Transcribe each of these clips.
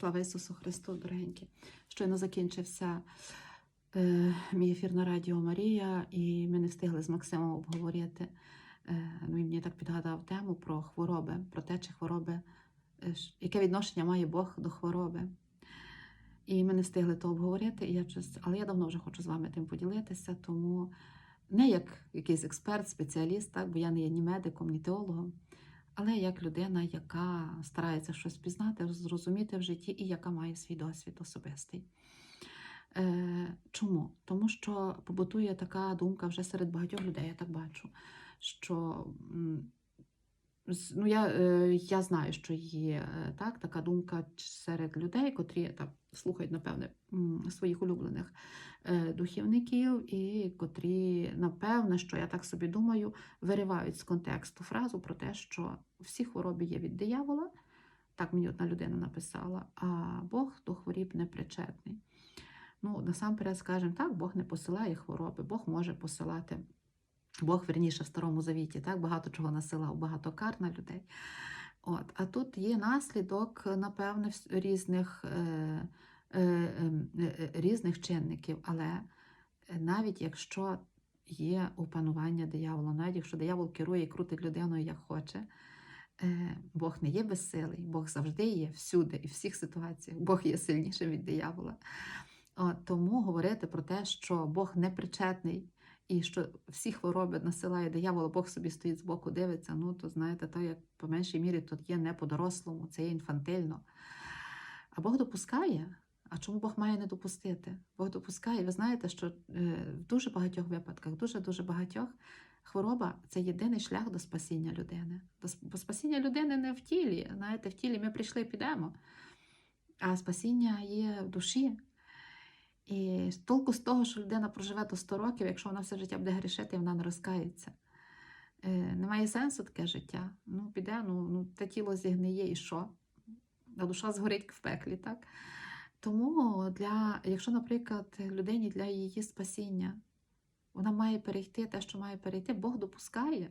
Слава Ісусу Христу, дорогенькі. Щойно закінчився е, мій ефір на Радіо Марія, і ми не встигли з Максимом обговорити. Е, ну, він мені так підгадав тему про хвороби, про те, чи хвороби, е, яке відношення має Бог до хвороби. І ми не встигли то обговорити, і я але я давно вже хочу з вами тим поділитися, тому не як якийсь експерт, спеціаліст, так, бо я не є ні медиком, ні теологом, але як людина, яка старається щось пізнати, зрозуміти в житті і яка має свій досвід особистий. Е, чому? Тому що побутує така думка вже серед багатьох людей, я так бачу, що ну, я, е, я знаю, що є е, так, така думка серед людей, котрі так, слухають, напевне, своїх улюблених е, духівників, і котрі, напевне, що я так собі думаю, виривають з контексту фразу про те, що всі хвороби є від диявола. Так мені одна людина написала, а Бог до хворіб не причетний. Ну, насамперед скажемо, так, Бог не посилає хвороби, Бог може посилати. Бог, верніше, в Старому Завіті, так, багато чого насилав, багато кар на людей. От. А тут є наслідок, напевне, різних, е, е, ем, е, е, різних чинників. Але е, навіть якщо є опанування диявола, навіть якщо диявол керує і крутить людиною як хоче, е, Бог не є безсилий, Бог завжди є всюди і в всіх ситуаціях. Бог є сильнішим від диявола. От, тому говорити про те, що Бог не причетний і що всі хвороби насилає диявол, Бог собі стоїть збоку, дивиться, ну то знаєте, то як по меншій мірі тут є не по-дорослому, це є інфантильно. А Бог допускає. А чому Бог має не допустити? Бог допускає. Ви знаєте, що е, в дуже багатьох випадках, дуже-дуже багатьох, хвороба це єдиний шлях до спасіння людини. Бо спасіння людини не в тілі. Знаєте, в тілі ми прийшли і підемо. А спасіння є в душі. І толку з того, що людина проживе до 100 років, якщо вона все життя буде грішити, вона не розкається. Е, немає сенсу таке життя. Ну, піде, ну, ну те тіло зігниє і що? А душа згорить в пеклі, так? Тому, для, якщо, наприклад, людині для її спасіння вона має перейти те, що має перейти, Бог допускає.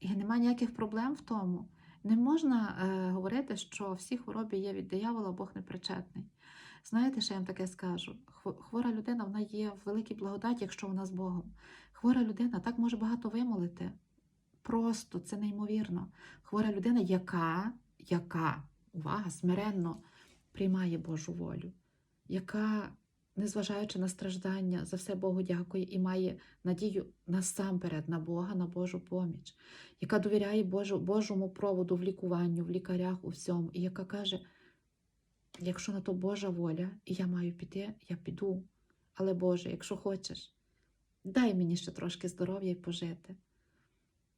І немає ніяких проблем в тому. Не можна е, говорити, що всі хвороби є від диявола, Бог не причетний. Знаєте, що я вам таке скажу? Хвора людина вона є в великій благодаті, якщо вона з Богом. Хвора людина так може багато вимолити. Просто це неймовірно. Хвора людина, яка, яка, увага, смиренно приймає Божу волю, яка, незважаючи на страждання, за все Богу дякує і має надію насамперед на Бога, на Божу поміч, яка довіряє Божу, Божому проводу в лікуванню, в лікарях, у всьому, і яка каже, якщо на то Божа воля, і я маю піти, я піду. Але Боже, якщо хочеш, дай мені ще трошки здоров'я і пожити.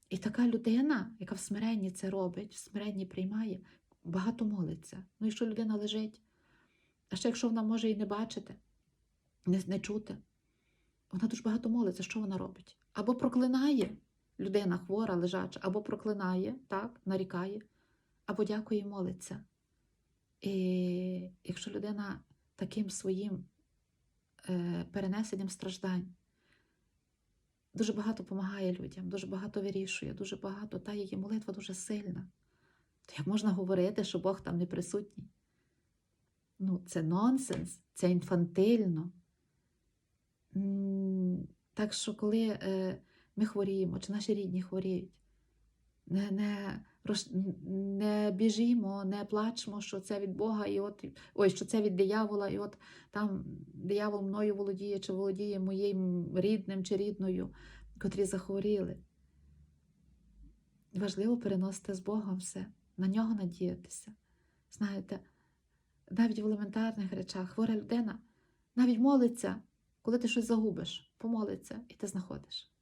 І така людина, яка в смиренні це робить, в смиренні приймає, багато молиться. Ну, якщо людина лежить, а ще якщо вона може і не бачити, не, не чути, вона дуже багато молиться, що вона робить? Або проклинає людина хвора, лежача, або проклинає, так, нарікає, або дякує і молиться. І якщо людина таким своїм е, перенесенням страждань дуже багато допомагає людям, дуже багато вирішує, дуже багато, та її молитва дуже сильна, то як можна говорити, що Бог там не присутній? Ну, це нонсенс, це інфантильно. Так що, коли е, ми хворіємо, чи наші рідні хворіють, не, не, не біжімо, не плачемо, що це від Бога, і от, ой, що це від диявола, і от там диявол мною володіє, чи володіє моїм рідним чи рідною, котрі захворіли. Важливо переносити з Богом все, на нього надіятися. Знаєте, навіть в елементарних речах хвора людина навіть молиться, коли ти щось загубиш, помолиться і ти знаходиш.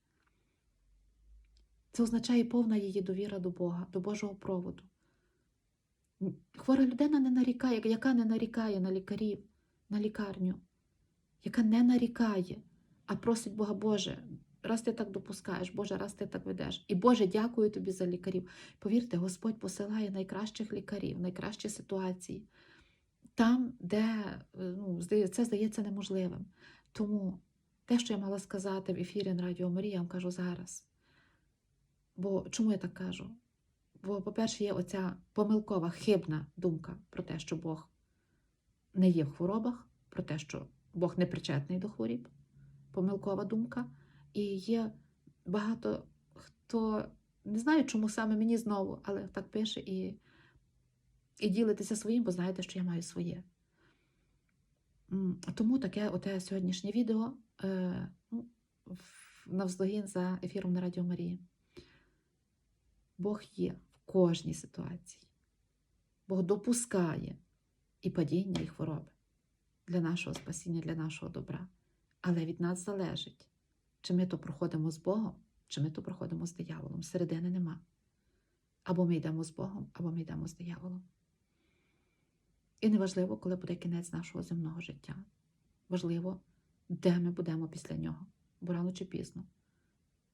Це означає повна її довіра до Бога, до Божого проводу. Хвора людина не нарікає, яка не нарікає на лікарів, на лікарню, яка не нарікає, а просить Бога, Боже, раз ти так допускаєш, Боже, раз ти так ведеш. І Боже, дякую тобі за лікарів. Повірте, Господь посилає найкращих лікарів, найкращі ситуації. Там, де е, ну, це здається неможливим. Тому те, що я мала сказати в ефірі на Радіо Марія, я вам кажу зараз. Бо чому я так кажу? Бо, по-перше, є оця помилкова, хибна думка про те, що Бог не є в хворобах, про те, що Бог не причетний до хворіб, помилкова думка. І є багато хто не знаю, чому саме мені знову, але так пише і, і ділитися своїм, бо знаєте, що я маю своє. Тому таке оте сьогоднішнє відео е, ну, навздогін за ефіром на Радіо Марії. Бог є в кожній ситуації. Бог допускає і падіння, і хвороби для нашого спасіння, для нашого добра. Але від нас залежить, чи ми то проходимо з Богом, чи ми то проходимо з дияволом. Середини нема. Або ми йдемо з Богом, або ми йдемо з дияволом. І неважливо, коли буде кінець нашого земного життя. Важливо, де ми будемо після нього. Бо рано чи пізно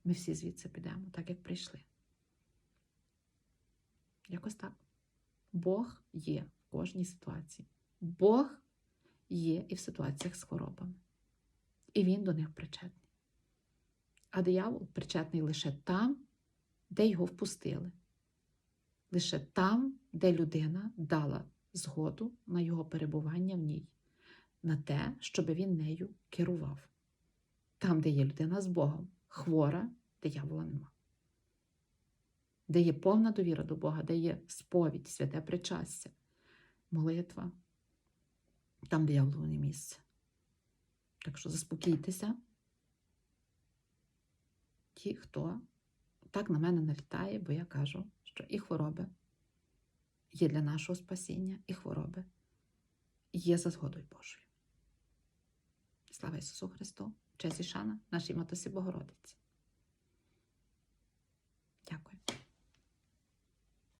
ми всі звідси підемо, так як прийшли. Якось так. Бог є в кожній ситуації. Бог є і в ситуаціях з хворобами. І він до них причетний. А диявол причетний лише там, де його впустили. Лише там, де людина дала згоду на його перебування в ній, на те, щоб він нею керував. Там, де є людина з Богом, хвора, диявола нема. Де є повна довіра до Бога, де є сповідь, святе причастя, молитва, там дияволу не місце. Так що заспокійтеся. Ті, хто так на мене налітає, бо я кажу, що і хвороби є для нашого спасіння, і хвороби є за згодою Божою. Слава Ісусу Христу! Честь і шана нашій Матусі Богородиці. Дякую.